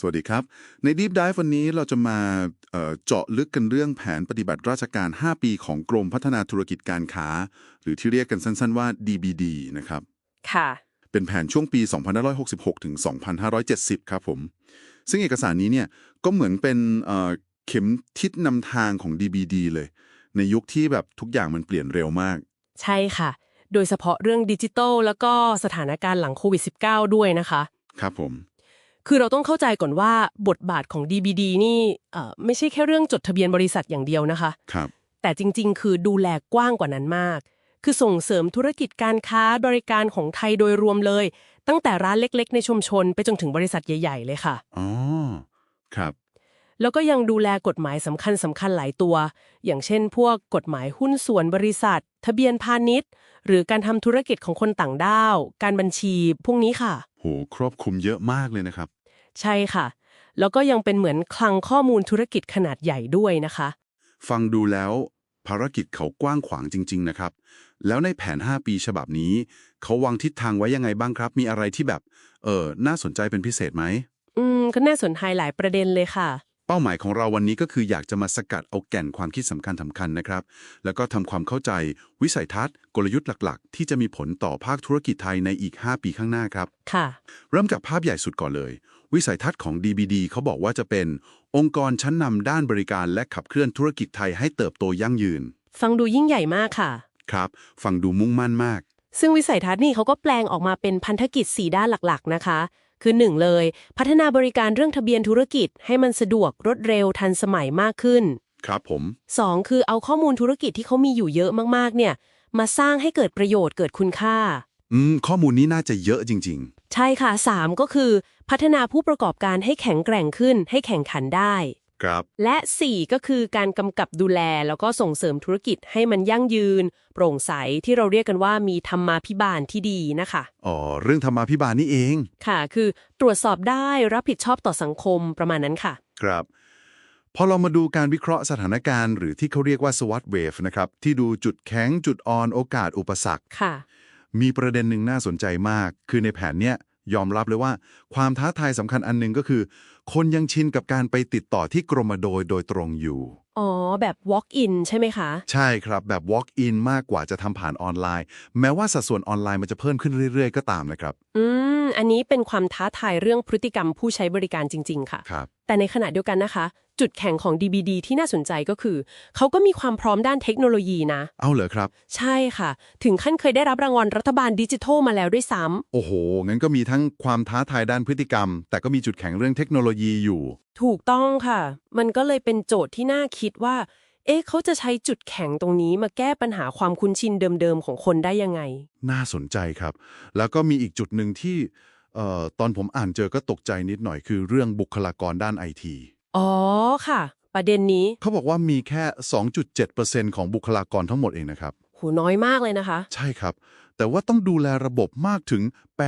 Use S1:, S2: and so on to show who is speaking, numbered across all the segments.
S1: สวัสดีครับ ใน Deep Dive วันนี้เราจะมาเอ่อเจาะลึกกันเรื่องแผนปฏิบัติราชการ 5 ปีของกรมพัฒนาธุรกิจการค้า หรือที่เรียกกันสั้น ๆ ว่า DBD นะครับ
S2: ค่ะ
S1: เป็นแผนช่วงปี 2566 ถึง 2570 ครับผม ซึ่งเอกสารนี้เนี่ยก็เหมือนเป็นเอ่อเข็มทิศนำทางของ DBD เลย ในยุคที่แบบทุกอย่างมันเปลี่ยนเร็วมาก
S2: ใช่ค่ะ โดยเฉพาะเรื่องดิจิทัลแล้วก็สถานการณ์หลังโควิด -19 ด้วยนะคะ
S1: ครับผม
S2: คือเราต้องเข้าใจก่อนว่าบทบาทของ DBD นี่เอ่อไม่ใช่แค่เรื่องจดทะเบียนบริษัทอย่างเดียวนะคะ
S1: ครับ
S2: แต่จริง ๆ คือดูแลกว้างกว่านั้นมาก คือส่งเสริมธุรกิจการค้าบริการของไทยโดยรวมเลย ตั้งแต่ร้านเล็ก ๆ ในชุมชน ไปจนถึงบริษัทใหญ่ ๆ เลยค่ะ
S1: อ๋อครับ
S2: แล้วก็ยังดูแลกฎหมายสำคัญสำคัญหลายตัว อย่างเช่น พวกกฎหมายหุ้นส่วนบริษัท ทะเบียนพาณิชย์ หรือการทำธุรกิจของคนต่างด้าว การบัญชี พวกนี้ค่ะ
S1: โห ครอบคลุมเยอะมากเลยนะครับ
S2: ใช่ค่ะ แล้วก็ยังเป็นเหมือนคลังข้อมูลธุรกิจขนาดใหญ่ด้วยนะคะ
S1: ฟังดูแล้ว ภารกิจเขากว้างขวางจริง ๆ นะครับ แล้วในแผน 5 ปีฉบับนี้ เขาวางทิศทางไว้ยังไงบ้างครับ มีอะไรที่แบบ เออน่าสนใจเป็นพิเศษไหม
S2: อืมก็น่าสนใจหลายประเด็นเลยค่ะ
S1: เป้าหมายของเราวันนี้ก็คืออยากจะมาสกัดเอาแก่นความคิดสำคัญสำคัญนะครับ แล้วก็ทำความเข้าใจวิสัยทัศน์ กลยุทธ์หลักๆ ที่จะมีผลต่อภาคธุรกิจไทยในอีก 5 ปีข้างหน้าครับ
S2: ค่ะ
S1: เริ่มจากภาพใหญ่สุดก่อนเลย วิสัยทัศน์ของ DBD เขาบอกว่าจะเป็น องค์กรชั้นนำด้านบริการและขับเคลื่อนธุรกิจไทยให้เติบโตยั่งยืน
S2: ฟังดูยิ่งใหญ่มากค่ะ
S1: ครับ ฟังดูมุ่งมั่นมาก
S2: ซึ่งวิสัยทัศน์นี่เขาก็แปลงออกมาเป็นพันธกิจ 4 ด้านหลักๆ นะคะ คือ 1 เลย พัฒนาบริการเรื่องทะเบียนธุรกิจ ให้มันสะดวกรวดเร็วทันสมัยมากขึ้น
S1: ครับผม
S2: 2 คือเอาข้อมูลธุรกิจที่เขามีอยู่เยอะมากๆ เนี่ย มาสร้างให้เกิดประโยชน์เกิดคุณค่า
S1: อืม ข้อมูลนี้น่าจะเยอะจริง
S2: ใช่ค่ะ 3 ก็คือ พัฒนาผู้ประกอบการให้แข็งแกร่งขึ้น ให้แข่งขันได้
S1: ๆครับ
S2: และ 4 ก็คือการกำกับดูแลแล้วก็ส่งเสริมธุรกิจให้มันยั่งยืน โปร่งใสที่เราเรียกกันว่ามีธรรมาภิบาลที่ดีนะคะ
S1: อ๋อ เรื่องธรรมาภิบาลนี่เอง
S2: ค่ะ คือตรวจสอบได้รับผิดชอบต่อสังคมประมาณนั้นค่ะ
S1: ครับพอเรามาดูการวิเคราะห์สถานการณ์หรือที่เขาเรียกว่า SWOT wave นะครับ ที่ดูจุดแข็งจุดอ่อนโอกาสอุปสรรค
S2: ค่ะ
S1: มีประเด็นหนึ่งน่าสนใจมาก คือในแผนเนี้ย ยอมรับเลยว่า ความท้าทายสำคัญอันหนึ่งก็คือ คนยังชินกับการไปติดต่อที่กรมโดยโดยตรงอยู่
S2: อ๋อ แบบ walk in ใช่ไหมคะ
S1: ใช่ครับแบบ walk in มากกว่าจะทำผ่านออนไลน์ แม้ว่าสัดส่วนออนไลน์มันจะเพิ่มขึ้นเรื่อยๆ ก็ตามนะครับ
S2: อืม อันนี้เป็นความท้าทายเรื่องพฤติกรรมผู้ใช้บริการจริง ๆ ค่ะ
S1: ครับ
S2: แต่ในขณะเดียวกันนะคะ จุดแข็งของ DBD ที่น่าสนใจก็คือ เขาก็มีความพร้อมด้านเทคโนโลยีนะ
S1: เอาเหรอครับ
S2: ใช่ค่ะ ถึงขั้นเคยได้รับรางวัลรัฐบาลดิจิทัลมาแล้วด้วยซ้
S1: โอ้โห งั้นก็มีทั้งความท้าทายด้านพฤติกรรม แต่ก็มีจุดแข็งเรื่องเทคโนโลยีอยู่ำ
S2: ถูกต้องค่ะ มันก็เลยเป็นโจทย์ที่น่าคิดว่า เอ๊ะเขาจะใช้จุดแข็งตรงนี้มาแก้ปัญหาความคุ้นชินเดิมๆของคนได้ยังไง
S1: น่าสนใจครับ แล้วก็มีอีกจุดหนึ่งที่เอ่อตอนผมอ่านเจอก็ตกใจนิดหน่อยคือเรื่องบุคลากรด้านไอที
S2: อ๋อค่ะ ประเด็นนี้
S1: เขาบอกว่ามีแค่ 2.7%ของบุคลากรทั้งหมดเองนะครับ
S2: โหน้อยมากเลยนะคะ
S1: ใช่ครับ แต่ว่าต้องดูแลระบบมากถึง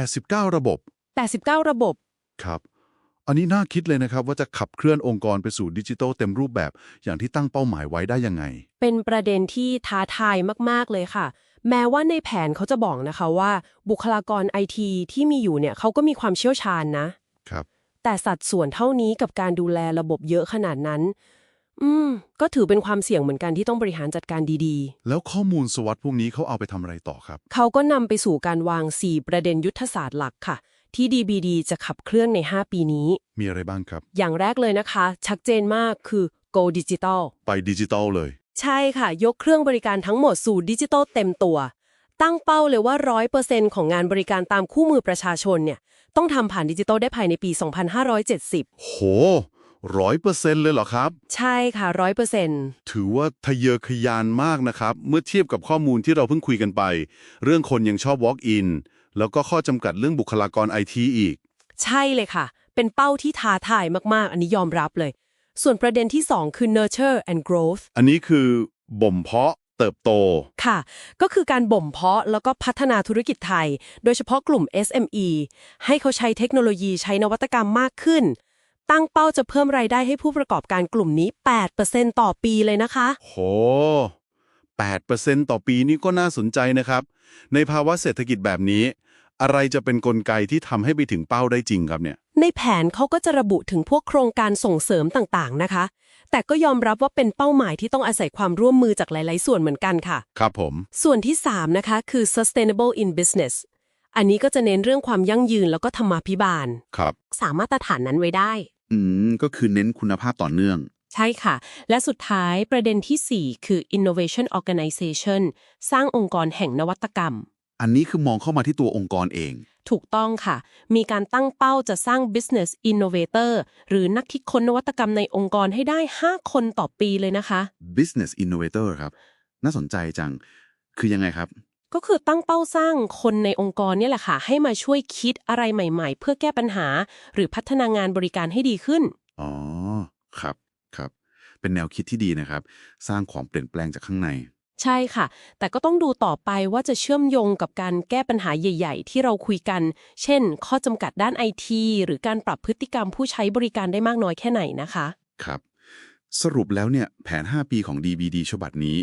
S1: 89 ระบบ
S2: 89 ระบบ
S1: ครับ อันนี้น่าคิดเลยนะครับว่าจะขับเคลื่อนองค์กรไปสู่ดิจิทัลเต็มรูปแบบ อย่างที่ตั้งเป้าหมายไว้ได้ยังไง
S2: เป็นประเด็นที่ท้าทายมากๆเลยค่ะ แม้ว่าในแผนเขาจะบอกนะคะว่า บุคลากรไอทีที่มีอยู่เนี่ยเขาก็มีความเชี่ยวชาญนะ
S1: ครับ
S2: แต่สัดส่วนเท่านี้กับการดูแลระบบเยอะขนาดนั้น อืม ก็ถือเป็นความเสี่ยงเหมือนกันที่ต้องบริหารจัดการดี
S1: แล้วข้อมูลสวัสดพวกนี้เขาเอาไปทำอะไรต่อครับ
S2: ๆเขาก็นำไปสู่การวาง 4 ประเด็นยุทธศาสตร์หลักค่ะ ที่ DBD จะขับเคลื่อนใน 5 ปีนี้
S1: มีอะไรบ้างครับ
S2: อย่างแรกเลยนะคะ ชัดเจนมากคือ Go Digital
S1: ไปดิจิทัลเลย
S2: ใช่ค่ะ ยกเครื่องบริการทั้งหมดสู่ดิจิทัลเต็มตัว ตั้งเป้าเลยว่า 100%ของงานบริการตามคู่มือประชาชนเนี่ย ต้องทำผ่านดิจิทัลได้ภายในปี 2570
S1: โหร้อยเปอร์เซ็นต์เลยเหรอครับ
S2: ใช่ค่ะ100%
S1: ถือว่าทะเยอทะยานมากนะครับ เมื่อเทียบกับข้อมูลที่เราเพิ่งคุยกันไป เรื่องคนยังชอบ walk in แล้วก็ข้อจำกัดเรื่องบุคลากรไอทีอีก
S2: ใช่เลยค่ะ เป็นเป้าที่ท้าทายมาก ๆ อันนี้ยอมรับเลย ส่วนประเด็นที่ 2 คือ nurture and growth
S1: อันนี้คือบ่มเพาะ เติบโต
S2: ค่ะ ก็คือการบ่มเพาะแล้วก็พัฒนาธุรกิจไทย โดยเฉพาะกลุ่ม SME ให้เขาใช้เทคโนโลยีใช้นวัตกรรมมากขึ้น ตั้งเป้าจะเพิ่มรายได้ให้ผู้ประกอบการกลุ่มนี้ 8%ต่อปีเลยนะคะ
S1: โห 8%ต่อปีนี่ก็น่าสนใจนะครับ ในภาวะเศรษฐกิจแบบนี้ อะไรจะเป็นกลไกที่ทำให้ไปถึงเป้าได้จริงครับเนี่ย
S2: ในแผนเขาก็จะระบุถึงพวกโครงการส่งเสริมต่างๆนะคะ แต่ก็ยอมรับว่าเป็นเป้าหมายที่ต้องอาศัยความร่วมมือจากหลาย ๆ ส่วนเหมือนกันค่ะ
S1: ครับผม
S2: ส่วนที่ 3 นะคะ คือ sustainable in business อันนี้ก็จะเน้นเรื่องความยั่งยืนแล้วก็ธรรมาภิบาล
S1: ครับ
S2: สามารถตรฐานนั้นไว้ได้
S1: อืม ก็คือเน้นคุณภาพต่อเนื่อง
S2: ใช่ค่ะ และสุดท้ายประเด็นทีสี่4 คือ innovation organization สร้างองค์กรแห่งนวัตกรรม
S1: อันนี้คือมองเข้ามาที่ตัวองค์กรเอง
S2: ถูกต้องค่ะ มีการตั้งเป้าจะสร้าง business innovator หรือนักคิดค้นนวัตกรรมในองค์กรให้ได้ 5 คนต่อปีเลยนะคะ
S1: business innovator ครับ น่าสนใจจัง คือยังไงครับ
S2: ก็คือตั้งเป้าสร้างคนในองค์กรเนี่ยแหละค่ะ ให้มาช่วยคิดอะไรใหม่ๆ เพื่อแก้ปัญหา หรือพัฒนางานบริการให้ดีขึ้น
S1: อ๋อ ครับ ครับ เป็นแนวคิดที่ดีนะครับ สร้างความเปลี่ยนแปลงจากข้างใน
S2: ใช่ค่ะ แต่ก็ต้องดูต่อไปว่าจะเชื่อมโยงกับการแก้ปัญหาใหญ่ ๆ ที่เราคุยกัน เช่น ข้อจำกัดด้านไอทีหรือการปรับพฤติกรรมผู้ใช้บริการได้มากน้อยแค่ไหนนะคะ
S1: ครับ สรุปแล้วเนี่ยแผน 5 ปีของ DBD ฉบับนี้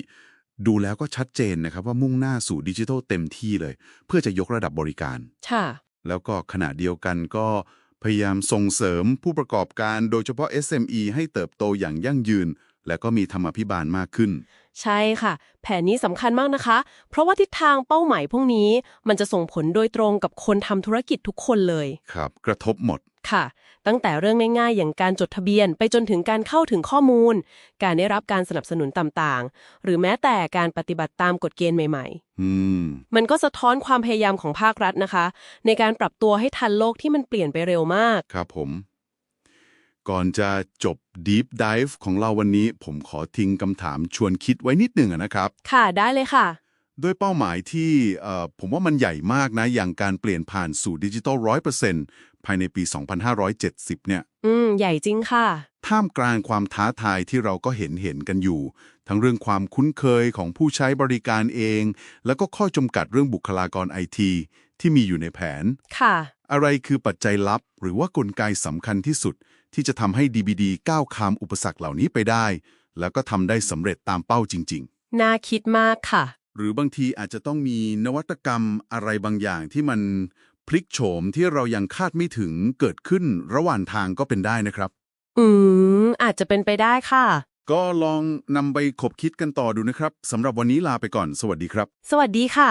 S1: ดูแล้วก็ชัดเจนนะครับว่ามุ่งหน้าสู่ดิจิทัลเต็มที่เลย เพื่อจะยกระดับบริการ
S2: ค่ะ
S1: แล้วก็ขณะเดียวกันก็พยายามส่งเสริมผู้ประกอบการโดยเฉพาะ SME ให้เติบโตอย่างยั่งยืน และก็มีธรรมาภิบาลมากขึ้น
S2: ใช่ค่ะ แผนนี้สำคัญมากนะคะ เพราะว่าทิศทางเป้าหมายพวกนี้ มันจะส่งผลโดยตรงกับคนทำธุรกิจทุกคนเลย
S1: ครับ กระทบหมด
S2: ค่ะ ตั้งแต่เรื่องง่ายๆ อย่างการจดทะเบียน ไปจนถึงการเข้าถึงข้อมูล การได้รับการสนับสนุนต่างๆ หรือแม้แต่การปฏิบัติตามกฎเกณฑ์ใหม่
S1: อืม
S2: ๆมันก็สะท้อนความพยายามของภาครัฐนะคะ ในการปรับตัวให้ทันโลกที่มันเปลี่ยนไปเร็วมาก
S1: ครับผม ก่อนจะจบ Deep Dive ของเราวันนี้ ผมขอทิ้งคำถามชวนคิดไว้นิดหนึ่งอะนะครับ
S2: ค่ะได้เลยค่ะ
S1: ด้วยเป้าหมายที่เอ่อผมว่ามันใหญ่มากนะ อย่างการเปลี่ยนผ่านสู่ดิจิทัลร้อยเปอร์เซ็นต์ภายในปี 2570 เนี่ย
S2: อืม ใหญ่จริงค่ะ
S1: ท่ามกลางความท้าทายที่เราก็เห็นเห็นกันอยู่ ทั้งเรื่องความคุ้นเคยของผู้ใช้บริการเอง แล้วก็ข้อจำกัดเรื่องบุคลากรไอทีที่มีอยู่ในแผน
S2: ค่ะ
S1: อะไรคือปัจจัยลับหรือว่ากลไกสำคัญที่สุด ที่จะทำให้ DBD ก้าวข้ามอุปสรรคเหล่านี้ไปได้ แล้วก็ทำได้สำเร็จตามเป้าจริง ๆ
S2: น่าคิดมากค่ะ
S1: หรือบางทีอาจจะต้องมีนวัตกรรมอะไรบางอย่างที่มันพลิกโฉมที่เรายังคาดไม่ถึงเกิดขึ้นระหว่างทางก็เป็นได้นะครับ
S2: อืม อาจจะเป็นไปได้ค่ะ
S1: ก็ลองนำไปขบคิดกันต่อดูนะครับสำหรับวันนี้ลาไปก่อน สวัสดีครับ
S2: สวัสดีค่ะ